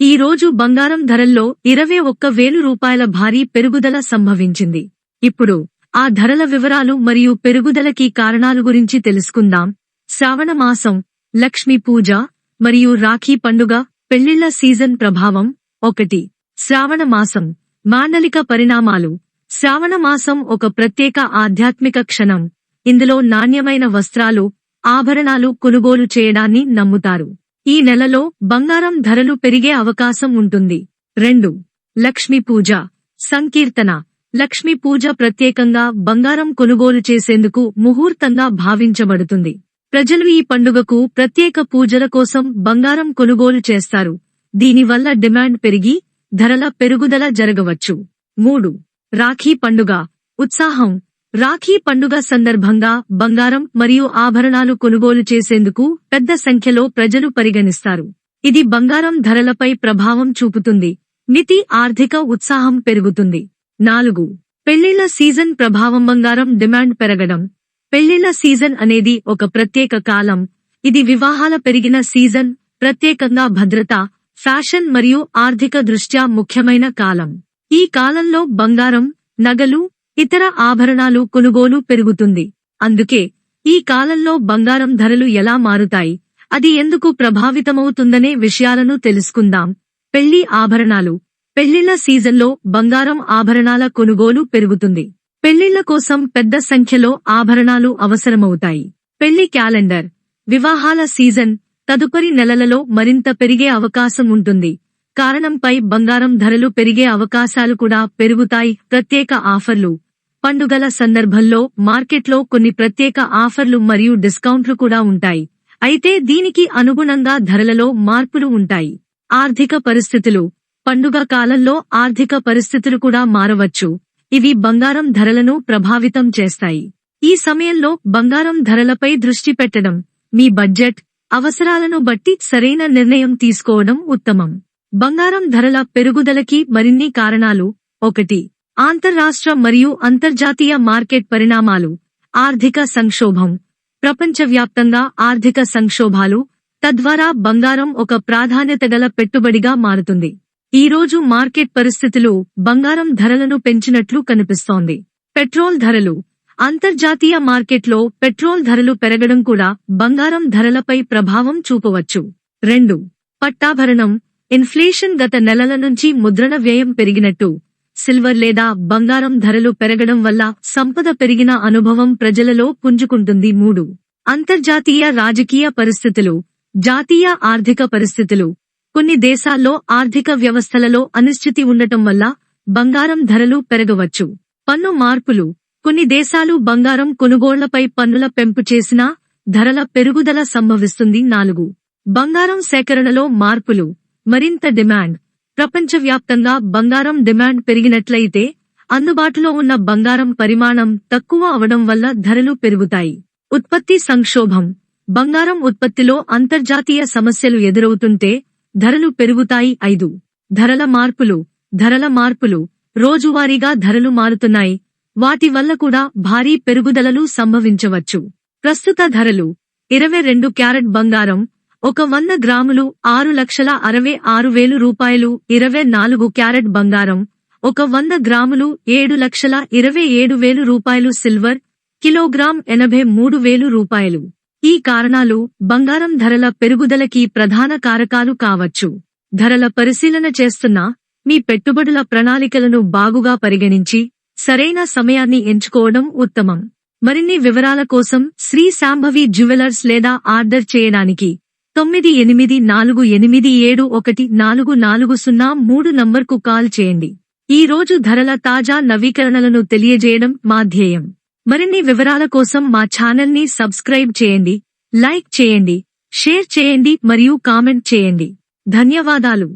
ఈ రోజు బంగారం ధరల్లో ఇరవై ఒక్క వేలు రూపాయల భారీ పెరుగుదల సంభవించింది. ఇప్పుడు ఆ ధరల వివరాలు మరియు పెరుగుదలకి కారణాలు గురించి తెలుసుకుందాం. శ్రావణ మాసం లక్ష్మీ పూజ మరియు రాఖీ పండుగ పెళ్ళిళ్ళ సీజన్ ప్రభావం ఒకటి. శ్రావణ మాసం మాండలిక పరిణామాలు. శ్రావణ మాసం ఒక ప్రత్యేక ఆధ్యాత్మిక క్షణం. ఇందులో నాణ్యమైన వస్త్రాలు ఆభరణాలు కొనుగోలు చేయడాన్ని నమ్ముతారు. ఈ నెలలో బంగారం ధరలు పెరిగే అవకాశం ఉంటుంది. రెండు. లక్ష్మీ పూజ. సంకీర్తన. లక్ష్మీ పూజ ప్రత్యేకంగా బంగారం కొనుగోలు చేసేందుకు ముహూర్తంగా భావించబడుతుంది. ప్రజలు ఈ పండుగకు ప్రత్యేక పూజల కోసం బంగారం కొనుగోలు చేస్తారు. దీనివల్ల డిమాండ్ పెరిగి ధరల పెరుగుదల జరగవచ్చు. మూడు. రాఖీ పండుగ. ఉత్సాహం. రాఖీ పండుగ సందర్భంగా బంగారం మరియు ఆభరణాలు కొనుగోలు చేసేందుకు పెద్ద సంఖ్యలో ప్రజలు పరిగణిస్తారు. ఇది బంగారం ధరలపై ప్రభావం చూపుతుంది. మితి ఆర్థిక ఉత్సాహం పెరుగుతుంది. నాలుగు. పెళ్ళిళ్ళ సీజన్ ప్రభావం బంగారం డిమాండ్ పెరగడం. పెళ్ళిళ్ళ సీజన్ అనేది ఒక ప్రత్యేక కాలం. ఇది వివాహాల పెరిగిన సీజన్ ప్రత్యేకంగా భద్రత ఫ్యాషన్ మరియు ఆర్థిక దృష్ట్యా ముఖ్యమైన కాలం. ఈ కాలంలో బంగారం నగలు ఇతర ఆభరణాలు కొనుగోలు పెరుగుతుంది. అందుకే ఈ కాలంలో బంగారం ధరలు ఎలా మారుతాయి? అది ఎందుకు ప్రభావితమవుతుందనే విషయాలను తెలుసుకుందాం. పెళ్ళి ఆభరణాలు. పెళ్ళిళ్ళ సీజన్లో బంగారం ఆభరణాల కొనుగోలు పెరుగుతుంది. పెళ్ళిళ్ళ కోసం పెద్ద సంఖ్యలో ఆభరణాలు అవసరమవుతాయి. పెళ్ళి క్యాలెండర్. వివాహాల సీజన్. తదుపరి నెలలలో మరింత పెరిగే అవకాశం ఉంటుంది. కారణంపై బంగారం ధరలు పెరిగే అవకాశాలు కూడా పెరుగుతాయి. ప్రత్యేక ఆఫర్లు. పండుగల సందర్భంలో మార్కెట్లో కొన్ని ప్రత్యేక ఆఫర్లు మరియు డిస్కౌంట్లు కూడా ఉంటాయి. అయితే దీనికి అనుగుణంగా ధరలలో మార్పులు ఉంటాయి. ఆర్థిక పరిస్థితులు. పండుగ కాలంలో ఆర్థిక పరిస్థితులు కూడా మారవచ్చు. ఇవి బంగారం ధరలను ప్రభావితం చేస్తాయి. ఈ సమయంలో బంగారం ధరలపై దృష్టి పెట్టడం మీ బడ్జెట్ అవసరాలను బట్టి సరైన నిర్ణయం తీసుకోవడం ఉత్తమం. బంగారం ధరల పెరుగుదలకి మరిన్ని కారణాలు. ఒకటి అంతర్రాష్ట్ర మరియు అంతర్జాతీయ మార్కెట్ పరిణామాలు ఆర్థిక సంక్షోభం ప్రపంచవ్యాప్తంగా ఆర్థిక సంక్షోభాలు తద్వారా బంగారం ఒక ప్రాధాన్యత గల పెట్టుబడిగా మారుతుంది. ఈ రోజు మార్కెట్ పరిస్థితులు బంగారం ధరలను పెంచినట్లు కనిపిస్తోంది. పెట్రోల్ ధరలు అంతర్జాతీయ మార్కెట్లో పెట్రోల్ ధరలు పెరగడం కూడా బంగారం ధరలపై ప్రభావం చూపవచ్చు. రెండు పట్టాభరణం ఇన్ఫ్లేషన్ గత నెలల నుంచి ముద్రణ వ్యయం పెరిగినట్టు సిల్వర్ లేదా బంగారం ధరలు పెరగడం వల్ల సంపద పెరిగిన అనుభవం ప్రజలలో పుంజుకుంటుంది. మూడు. అంతర్జాతీయ రాజకీయ పరిస్థితులు. జాతీయ ఆర్థిక పరిస్థితులు. కొన్ని దేశాల్లో ఆర్థిక వ్యవస్థలలో అనిశ్చితి ఉండటం వల్ల బంగారం ధరలు పెరగవచ్చు. పన్ను మార్పులు. కొన్ని దేశాలు బంగారం కొనుగోళ్ళపై పన్నుల పెంపు చేసినా ధరల పెరుగుదల సంభవిస్తుంది. నాలుగు. బంగారం సేకరణలో మార్పులు. మరింత డిమాండ్. ప్రపంచవ్యాప్తంగా బంగారం డిమాండ్ పెరిగినట్లయితే అందుబాటులో ఉన్న బంగారం పరిమాణం తక్కువ అవడం వల్ల ధరలు పెరుగుతాయి. ఉత్పత్తి సంక్షోభం. బంగారం ఉత్పత్తిలో అంతర్జాతీయ సమస్యలు ఎదురవుతుంటే ధరలు పెరుగుతాయి. ఐదు. ధరల మార్పులు. ధరల మార్పులు. రోజువారీగా ధరలు మారుతున్నాయి. వాటి వల్ల కూడా భారీ పెరుగుదలలు సంభవించవచ్చు. ప్రస్తుత ధరలు. ఇరవై రెండు క్యారెట్ బంగారం ఒక వంద గ్రాములు ఆరు లక్షల అరవై ఆరు వేలు రూపాయలు ఇరవై నాలుగు క్యారెట్ బంగారం ఒక వంద గ్రాములు ఏడు లక్షల ఇరవై ఏడు వేలు రూపాయలు సిల్వర్ కిలోగ్రామ్ ఎనభై మూడు వేలు రూపాయలు. ఈ కారణాలు బంగారం ధరల పెరుగుదలకి ప్రధాన కారకాలు కావచ్చు. ధరల పరిశీలన చేస్తున్న మీ పెట్టుబడుల ప్రణాళికలను బాగుగా పరిగణించి సరైన సమయాన్ని ఎంచుకోవడం ఉత్తమం. మరిన్ని వివరాల కోసం శ్రీ శాంభవి జ్యువెలర్స్ లేదా ఆర్డర్ చేయడానికి తొమ్మిది ఎనిమిది నాలుగు ఎనిమిది ఏడు ఒకటి నాలుగు నాలుగు సున్నా మూడు నంబర్కు కాల్ చేయండి. ఈ రోజు ధరల తాజా నవీకరణలను తెలియజేయడం మా ధ్యేయం. మరిన్ని వివరాల కోసం మా ఛానల్ని సబ్స్క్రైబ్ చేయండి లైక్ చేయండి షేర్ చేయండి మరియు కామెంట్ చేయండి. ధన్యవాదాలు.